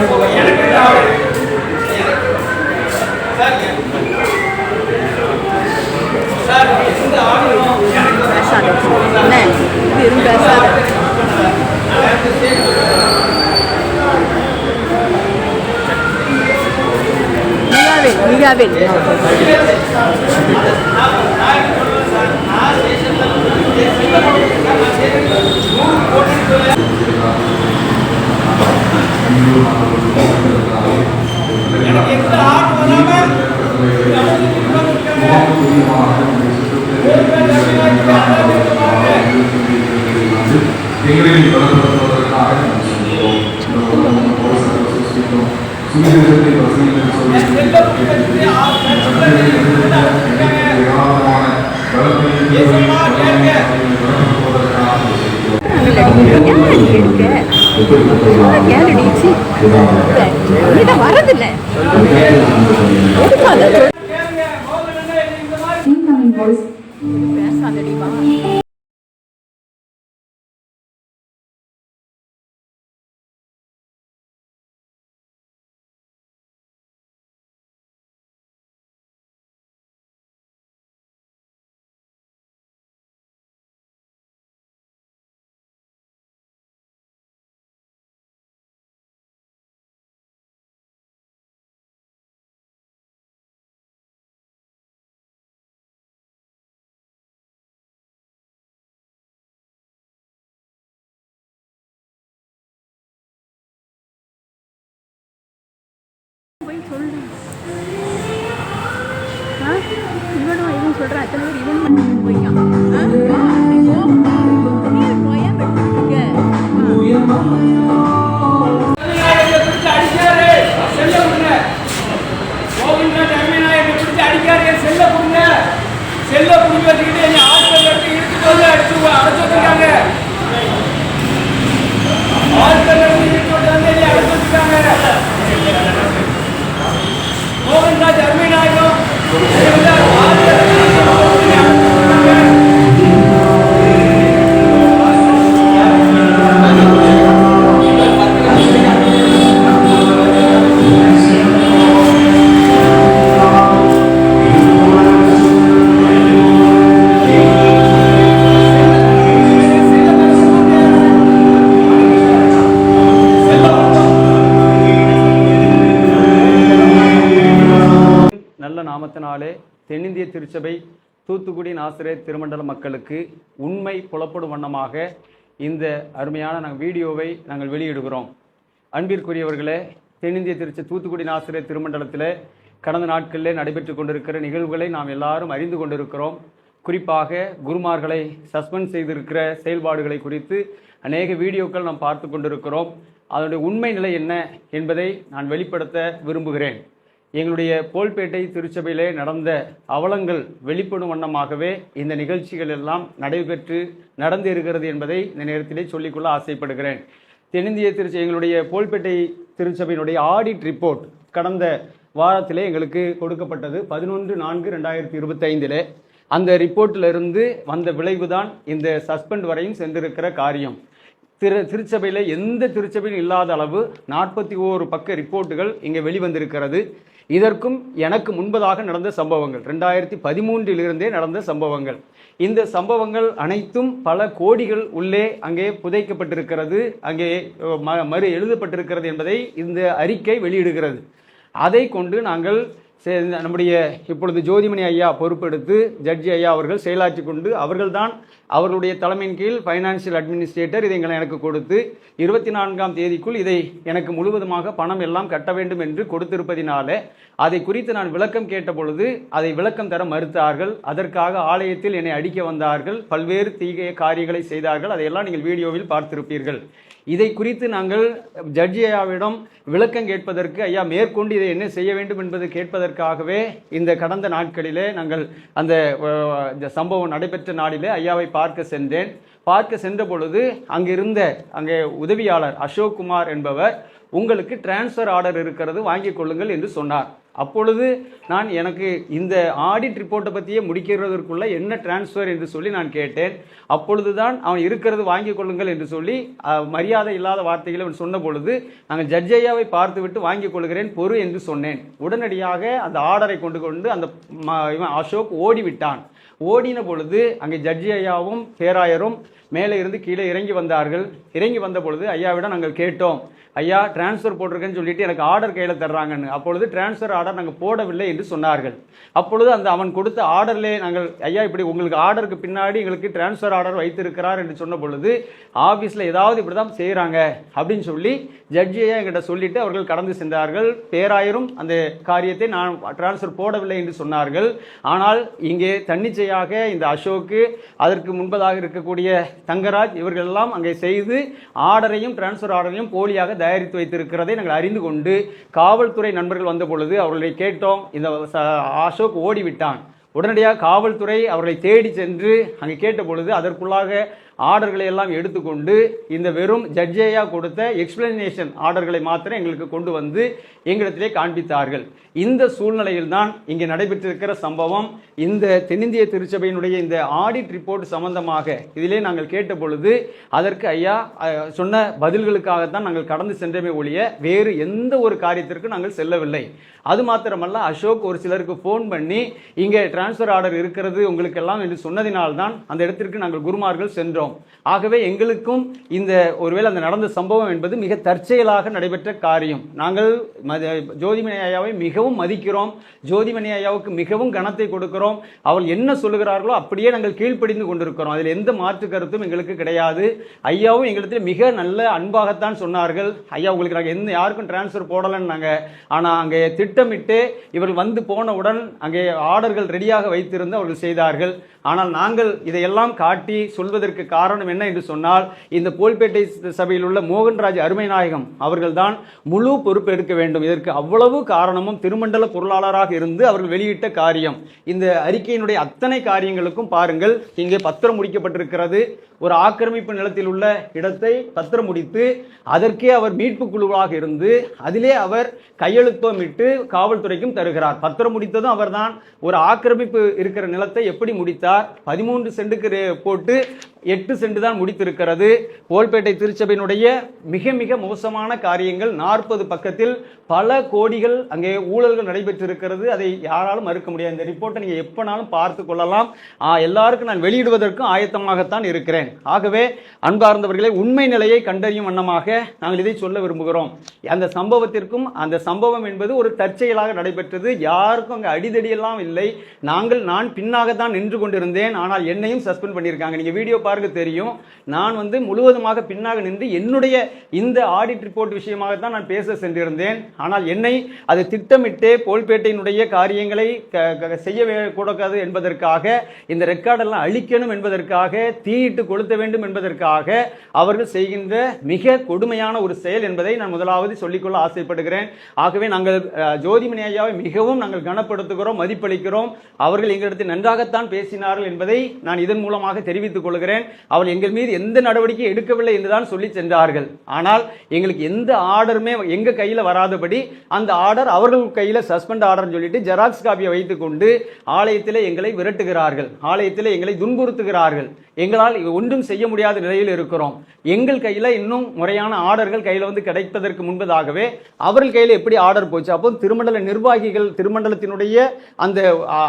பேசாத என்ன இப்படி இருந்து பேசாத Incoming voice பேசாதடிமா செல்ல நாளே தென்னிந்திய திருச்சபை தூத்துக்குடி ஆசிரியர் திருமண்டல மக்களுக்கு உண்மை புலப்படும் வண்ணமாக இந்த அருமையான நாங்கள் வீடியோவை நாங்கள் வெளியிடுகிறோம். அன்பிற்குரியவர்களே தென்னிந்திய திருச்சி தூத்துக்குடி ஆசிரியர் திருமண்டலத்தில் கடந்த நாட்களில் நடைபெற்று கொண்டிருக்கிற நிகழ்வுகளை நாம் எல்லாரும் அறிந்து கொண்டிருக்கிறோம். குறிப்பாக குருமார்களை சஸ்பெண்ட் செய்திருக்கிற செயல்பாடுகளை குறித்து அநேக வீடியோக்கள் நாம் பார்த்து கொண்டிருக்கிறோம். அதனுடைய உண்மை நிலை என்ன என்பதை நான் வெளிப்படுத்த விரும்புகிறேன். எங்களுடைய போல்பேட்டை திருச்சபையிலே நடந்த அவலங்கள் வெளிப்படும் வண்ணமாகவே இந்த நிகழ்ச்சிகள் எல்லாம் நடைபெற்று நடந்து இருக்கிறது என்பதை இந்த நேரத்திலே சொல்லிக்கொள்ள ஆசைப்படுகிறேன். தென்னிந்திய திருச்சி எங்களுடைய போல்பேட்டை திருச்சபையினுடைய ஆடிட் ரிப்போர்ட் கடந்த வாரத்திலே எங்களுக்கு கொடுக்கப்பட்டது. பதினொன்று நான்கு ரெண்டாயிரத்தி இருபத்தைந்திலே அந்த ரிப்போர்ட்டிலிருந்து வந்த விளைவுதான் இந்த சஸ்பெண்ட் வரையும் சென்றிருக்கிற காரியம். திரு திருச்சபையில் எந்த திருச்சபையும் இல்லாத அளவு நாற்பத்தி ஓரு பக்க ரிப்போர்ட்டுகள் இங்கே வெளிவந்திருக்கிறது. இதற்கும் எனக்கு முன்பதாக நடந்த சம்பவங்கள். ரெண்டாயிரத்தி பதிமூன்றிலிருந்தே நடந்த சம்பவங்கள். இந்த சம்பவங்கள் அனைத்தும் பல கோடிகள் உள்ளே அங்கே புதைக்கப்பட்டிருக்கிறது. அங்கே ம- மறு எழுதப்பட்டிருக்கிறது என்பதை இந்த அறிக்கை வெளியிடுகிறது. அதை கொண்டு நாங்கள் நம்முடைய இப்பொழுது ஜோதிமணி ஐயா பொறுப்பெடுத்து ஜட்ஜி ஐயா அவர்கள் செயலாற்றி கொண்டு அவர்கள்தான் அவர்களுடைய தலைமையின் கீழ் ஃபைனான்சியல் அட்மினிஸ்ட்ரேட்டர் இதை எங்களை எனக்கு கொடுத்து இருபத்தி நான்காம் தேதிக்குள் இதை எனக்கு முழுவதுமாக பணம் எல்லாம் கட்ட வேண்டும் என்று கொடுத்திருப்பதினால அதை குறித்து நான் விளக்கம் கேட்ட பொழுது அதை விளக்கம் தர மறுத்தார்கள். அதற்காக ஆலயத்தில் என்னை அடிக்க வந்தார்கள். பல்வேறு தீய காரியங்களை செய்தார்கள். அதையெல்லாம் நீங்கள் வீடியோவில் பார்த்திருப்பீர்கள். இதை குறித்து நாங்கள் ஜட்ஜி ஐயாவிடம் விளக்கம் கேட்பதற்கு ஐயா மேற்கொண்டு இதை என்ன செய்ய வேண்டும் என்பது கேட்பதற்காகவே இந்த கடந்த நாட்களிலே நாங்கள் அந்த இந்த சம்பவம் நடைபெற்ற நாளிலே ஐயாவை பார்க்க சென்றேன். பார்க்க சென்ற பொழுது அங்கிருந்த அங்கே உதவியாளர் அசோக் குமார் என்பவர் உங்களுக்கு டிரான்ஸ்ஃபர் ஆர்டர் இருக்கிறது வாங்கிக் கொள்ளுங்கள் என்று சொன்னார். அப்பொழுது நான் எனக்கு இந்த ஆடிட் ரிப்போர்ட்டை பற்றியே முடிக்கிறதற்குள்ள என்ன டிரான்ஸ்ஃபர் என்று சொல்லி நான் கேட்டேன். அப்பொழுது தான் அவன் இருக்கிறது வாங்கிக் கொள்ளுங்கள் என்று சொல்லி மரியாதை இல்லாத வார்த்தைகளை அவன் சொன்ன பொழுது நாங்கள் ஜட்ஜையாவை பார்த்துவிட்டு வாங்கிக் கொள்கிறேன் பொறு என்று சொன்னேன். உடனடியாக அந்த ஆர்டரை கொண்டு கொண்டு அந்த இவன் அசோக் ஓடிவிட்டான். ஓடின பொழுது அங்கே ஜட்ஜி ஐயாவும் பேராயரும் மேலே இருந்து கீழே இறங்கி வந்தார்கள். இறங்கி வந்த பொழுது ஐயாவிடம் நாங்கள் கேட்டோம். ஐயா டிரான்ஸ்ஃபர் போட்டிருக்கேன்னு சொல்லிட்டு எனக்கு ஆர்டர் கையில் தர்றாங்கன்னு. அப்பொழுது டிரான்ஸ்ஃபர் ஆர்டர் நாங்கள் போடவில்லை என்று சொன்னார்கள். அப்பொழுது அந்த அவன் கொடுத்த ஆர்டர்லே நாங்கள் ஐயா இப்படி உங்களுக்கு ஆர்டருக்கு பின்னாடி எங்களுக்கு டிரான்ஸ்ஃபர் ஆர்டர் வைத்திருக்கிறார் என்று சொன்ன பொழுது ஆஃபீஸில் ஏதாவது இப்படி தான் செய்கிறாங்க அப்படின்னு சொல்லி ஜட்ஜியை எங்கிட்ட சொல்லிவிட்டு சொல்லிட்டு அவர்கள் கடந்து சென்றார்கள். பேராயரும் அந்த காரியத்தை நான் டிரான்ஸ்ஃபர் போடவில்லை என்று சொன்னார்கள். ஆனால் இங்கே தன்னிச்சையாக இந்த அசோக்கு அதற்கு முன்பதாக இருக்கக்கூடிய தங்கராஜ் இவர்கள் எல்லாம் அங்கே செய்து ஆர்டரையும் டிரான்ஸ்ஃபர் ஆர்டரையும் போலியாக தயாரித்து வைத்திருக்கிறதை நாங்கள் அறிந்து கொண்டு காவல்துறை நண்பர்கள் வந்த பொழுது அவர்களை கேட்டோம். இந்த அசோக் ஓடிவிட்டான். உடனடியாக காவல்துறை அவர்களை தேடி சென்று அங்கே கேட்ட பொழுது அதற்குள்ளாக ஆர்டர்களை எல்லாம் எடுத்துக்கொண்டு இந்த வெறும் ஜட்ஜேயா கொடுத்த எக்ஸ்பிளனேஷன் ஆர்டர்களை மாத்திரம் எங்களுக்கு கொண்டு வந்து எங்களிடத்திலே காண்பித்தார்கள். இந்த சூழ்நிலையில் தான் இங்கே நடைபெற்றிருக்கிற சம்பவம். இந்த தென்னிந்திய திருச்சபையினுடைய இந்த ஆடிட் ரிப்போர்ட் சம்பந்தமாக இதிலே நாங்கள் கேட்ட பொழுது அதற்கு ஐயா சொன்ன பதில்களுக்காகத்தான் நாங்கள் கடந்து சென்றமே ஒழிய வேறு எந்த ஒரு காரியத்திற்கு நாங்கள் செல்லவில்லை. அது மாத்திரமல்ல அசோக் ஒரு சிலருக்கு ஃபோன் பண்ணி இங்கே டிரான்ஸ்ஃபர் ஆர்டர் இருக்கிறது உங்களுக்கெல்லாம் என்று சொன்னதினால்தான் அந்த இடத்திற்கு நாங்கள் குருமார்கள் சென்றோம். ஆகவே எங்களுக்கும் இந்த ஒருவேளை அந்த நடந்த சம்பவம் என்பது மிக தற்செயலாக நடைபெற்ற காரியம். நாங்கள் ஜோதிமணி ஐயாவை மிகவும் மதிக்கிறோம். ஜோதிமணி ஐயாவுக்கு மிகவும் கனத்தை கொடுக்கிறோம். அவள் என்ன சொல்லுகிறார்களோ அப்படியே நாங்கள் கீழ்ப்படிந்து கொண்டிருக்கிறோம். அதில் எந்த மாற்று கருத்தும் எங்களுக்கு கிடையாது. ஐயாவும் எங்களிடத்தில் மிக நல்ல அன்பாகத்தான் சொன்னார்கள். ஐயா உங்களுக்கு நாங்கள் எந்த யாருக்கும் டிரான்ஸ்ஃபர் போடலைன்னாங்க ஆனால் அங்கே திட்டமிட்டு இவர்கள் வந்து போனவுடன் அங்கே ஆர்டர்கள் ரெடியாக வைத்திருந்து அவர்கள் செய்தார்கள். ஆனால் நாங்கள் இதையெல்லாம் காட்டி சொல்வதற்கு காரணம் என்ன என்று சொன்னால் இந்த போல்பேட்டை சபையில் உள்ள மோகன்ராஜ் அருமைநாயகம் அவர்கள்தான் முழு பொறுப்பு எடுக்க வேண்டும். இதற்கு அவ்வளவு காரணமும் திருமண்டல பொருளாளராக இருந்து அவர்கள் வெளியிட்ட காரியம். இந்த அறிக்கையினுடைய அத்தனை காரியங்களுக்கும் பாருங்கள் இங்கே பத்திரம் முடிக்கப்பட்டிருக்கிறது. ஒரு ஆக்கிரமிப்பு நிலத்தில் உள்ள இடத்தை பத்திரம் முடித்து அதற்கே அவர் மீட்பு குழுவாக இருந்து அதிலே அவர் கையெழுத்தமிட்டு காவல்துறைக்கும் தருகிறார். பத்திரம் முடித்ததும் அவர்தான் ஒரு ஆக்கிரமிப்பு இருக்கிற நிலத்தை எப்படி முடித்தார்? பதிமூன்று சென்ட்டுக்கு ரே- போட்டு எட்டு சென்ட் தான் முடித்திருக்கிறது. போல்பேட்டை திருச்சபையினுடைய மிக மிக மோசமான காரியங்கள் நாற்பது பக்கத்தில் பல கோடிகள் அங்கே ஊழல்கள் நடைபெற்றிருக்கிறது. அதை யாராலும் மறுக்க முடியாது. இந்த ரிப்போர்ட்டை நீங்கள் எப்போனாலும் பார்த்து கொள்ளலாம். எல்லாருக்கும் நான் வெளியிடுவதற்கும் ஆயத்தமாகத்தான் இருக்கிறேன். ஆகவே அன்பார்ந்தவர்களை உண்மை நிலையை கண்டறியும் வண்ணமாக நாங்கள் இதை சொல்ல விரும்புகிறோம். அந்த சம்பவத்திற்கும் அந்த சம்பவம் என்பது ஒரு தற்செயலாக நடைபெற்றது. யாருக்கும் அங்கே அடிதடியெல்லாம் இல்லை. நாங்கள் நான் பின்னாகத்தான் நின்று கொண்டிருந்தேன். ஆனால் என்னையும் சஸ்பெண்ட் பண்ணியிருக்காங்க. நீங்கள் வீடியோ பாருங்க தெரியும். நான் வந்து முழுவதுமாக பின்னாக நின்று என்னுடைய இந்த ஆடிட் ரிப்போர்ட் விஷயமாக தான் நான் பேச சென்றிருந்தேன். ஆனால் என்னை அது திட்டமிட்டே போல்பேட்டையினுடைய காரியங்களை க- க- செய்ய கூடாது என்பதற்காக இந்த ரெக்கார்டெல்லாம் அழிக்கணும் என்பதற்காக தீயிட்டு கொளுத்த வேண்டும் என்பதற்காக அவர்கள் செய்கின்ற மிக கொடுமையான ஒரு செயல் என்பதை நான் முதலாவது சொல்லிக்கொள்ள ஆசைப்படுகிறேன். ஆகவே நாங்கள் அஹ், ஜோதிமணி ஐயாவை மிகவும் நாங்கள் கனப்படுத்துகிறோம் மதிப்பளிக்கிறோம். அவர்கள் எங்களிடத்தில் நன்றாகத்தான் பேசினார்கள் என்பதை நான் இதன் மூலமாக தெரிவித்துக் கொள்கிறேன். அவள் எங்கள் மீது எந்த நடவடிக்கை எடுக்கவில்லை என்றுதான் சொல்லி சென்றார்கள். ஆனால் எங்களுக்கு எந்த ஆர்டருமே எங்க கையில் வராதபடி அந்த ஆர்டர் அவர்கள் கையில் சஸ்பெண்ட் ஆர்டர்னு சொல்லிட்டு ஜெராக்ஸ் காப்பியை வைத்துக்கொண்டு ஆலயத்தில் எங்களை விரட்டுகிறார்கள். ஆலயத்தில் எங்களை துன்புறுத்துகிறார்கள். எங்களால் ஒன்றும் செய்ய முடியாத நிலையில் இருக்கிறோம். எங்கள் கையில் இன்னும் முறையான ஆர்டர்கள் கையில் வந்து கிடைப்பதற்கு முன்பதாகவே அவர்கள் கையில் எப்படி ஆர்டர் போச்சு? அப்போ திருமண்டல நிர்வாகிகள் திருமண்டலத்தினுடைய அந்த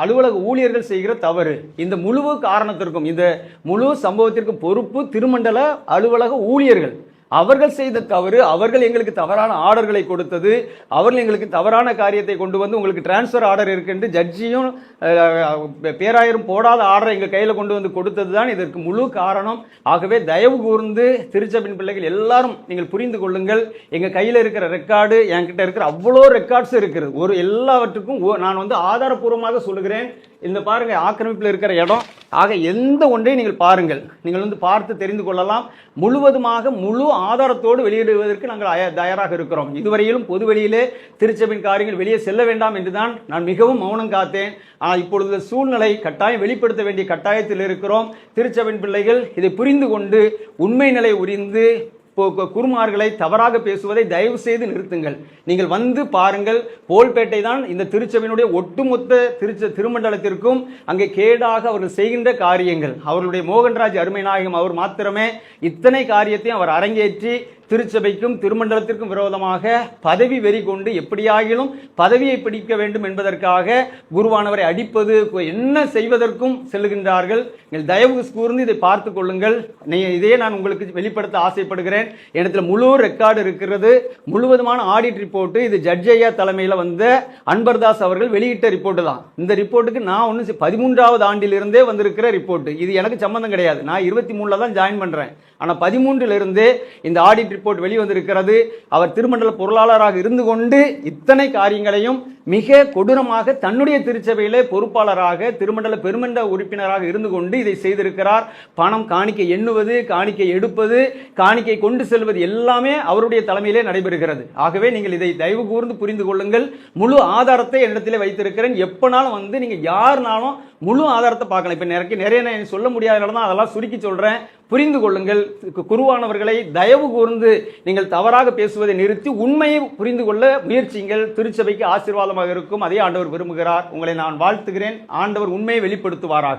அலுவலக ஊழியர்கள் செய்கிற தவறு. இந்த முழு காரணத்திற்கும் இந்த முழு சம்பவத்திற்கும் பொறுப்பு திருமண்டல அலுவலக ஊழியர்கள். அவர்கள் செய்த தவறு அவர்கள் எங்களுக்கு தவறான ஆர்டர்களை கொடுத்தது அவர்கள் எங்களுக்கு தவறான காரியத்தை கொண்டு வந்து உங்களுக்கு டிரான்ஸ்ஃபர் ஆர்டர் இருக்குன்னு ஜட்ஜியும் பேராயரும் போடாத ஆர்டரை எங்கள் கையில் கொண்டு வந்து கொடுத்தது தான் இதற்கு முழு காரணம். ஆகவே தயவு கூர்ந்து திருச்சபின் பிள்ளைகள் எல்லாரும் நீங்கள் புரிந்து கொள்ளுங்கள். எங்கள் கையில் இருக்கிற ரெக்கார்டு என்கிட்ட இருக்கிற அவ்வளோ ரெக்கார்ட்ஸ் இருக்கிறது ஒரு எல்லாவற்றுக்கும் ஓ- நான் வந்து ஆதாரப்பூர்வமாக சொல்லுகிறேன். இந்த பாருங்கள் ஆக்கிரமிப்பில் இருக்கிற இடம். ஆக எந்த ஒன்றையும் நீங்கள் பாருங்கள். நீங்கள் வந்து பார்த்து தெரிந்து கொள்ளலாம். முழுவதுமாக முழு ஆதாரத்தோடு வெளியிடுவதற்கு நாங்கள் அய- தயாராக இருக்கிறோம். இதுவரையிலும் பொது வெளியிலே திருச்சபின் காரியங்கள் வெளியே செல்ல வேண்டாம் என்றுதான் நான் மிகவும் மௌனம் காத்தேன். ஆனால் இப்பொழுது சூழ்நிலை கட்டாயம் வெளிப்படுத்த வேண்டிய கட்டாயத்தில் இருக்கிறோம். திருச்சபின் பிள்ளைகள் இதை புரிந்து கொண்டு உண்மை நிலை உரிந்து குருமார்களை தவறாக பேசுவதை தயவு செய்து நிறுத்துங்கள். நீங்கள் வந்து பாருங்கள் போல்பேட்டை தான் இந்த திருச்சபையினுடைய ஒட்டுமொத்த திருச்ச திருமண்டலத்திற்கும் அங்கே கேடாக அவர்கள் செய்கின்ற காரியங்கள். அவர்களுடைய மோகன்ராஜ் அருமைநாயகம் அவர் மாத்திரமே இத்தனை காரியத்தையும் அவர் அரங்கேற்றி திருச்சபைக்கும் திருமண்டலத்திற்கும் விரோதமாக பதவி வெறி கொண்டு எப்படியாகிலும் பதவியை பிடிக்க வேண்டும் என்பதற்காக குருவானவரை அடிப்பது என்ன செய்வதற்கும் செல்லுகின்றார்கள். நீங்கள் தயவு கூர்ந்து இதை பார்த்து கொள்ளுங்கள். நீ இதே நான் உங்களுக்கு வெளிப்படுத்த ஆசைப்படுகிறேன். இடத்துல முழு ரெக்கார்டு இருக்கிறது. முழுவதுமான ஆடிட் ரிப்போர்ட்டு இது ஜட்ஜ் ஐயா தலைமையில் வந்த அன்பர்தாஸ் அவர்கள் வெளியிட்ட ரிப்போர்ட்டு தான். இந்த ரிப்போர்ட்டுக்கு நான் ஒன்று பதிமூன்றாவது ஆண்டிலிருந்தே வந்திருக்கிற ரிப்போர்ட்டு இது எனக்கு சம்மந்தம் கிடையாது. நான் இருபத்தி மூணில் தான் ஜாயின் பண்ணுறேன் ஆனால் பதிமூன்றிலிருந்து இந்த ஆடிட் ரிப்போர்ட் வெளிவந்திருக்கிறது. அவர் திருமண்டல பொருளாளராக இருந்து கொண்டு இத்தனை காரியங்களையும் மிக கொடூரமாக தன்னுடைய திருச்சபையிலே பொறுப்பாளராக திருமண்டல பெருமண்ட உறுப்பினராக இருந்து கொண்டு இதை செய்திருக்கிறார். பணம் காணிக்கை எண்ணுவது காணிக்கை எடுப்பது காணிக்கை கொண்டு செல்வது எல்லாமே அவருடைய தலைமையிலே நடைபெறுகிறது. ஆகவே நீங்கள் இதை தயவு கூர்ந்து புரிந்து கொள்ளுங்கள். முழு ஆதாரத்தை என்னிடத்திலே வைத்திருக்கிறேன். எப்பனாலும் வந்து நீங்கள் யாருனாலும் முழு ஆதாரத்தை பார்க்கலாம் இப்போ நிறைய நிறைய நான் சொல்ல முடியாதனால தான் அதெல்லாம் சுருக்கி சொல்கிறேன் புரிந்து கொள்ளுங்கள். குருவானவர்களை தயவு கூர்ந்து நீங்கள் தவறாக பேசுவதை நிறுத்தி உண்மையை புரிந்து கொள்ள முயற்சிங்கள் திருச்சபைக்கு ஆசீர்வாதமாக இருக்கும். அதே ஆண்டவர் விரும்புகிறார். உங்களை நான் வாழ்த்துகிறேன். ஆண்டவர் உண்மையை வெளிப்படுத்துவாராக.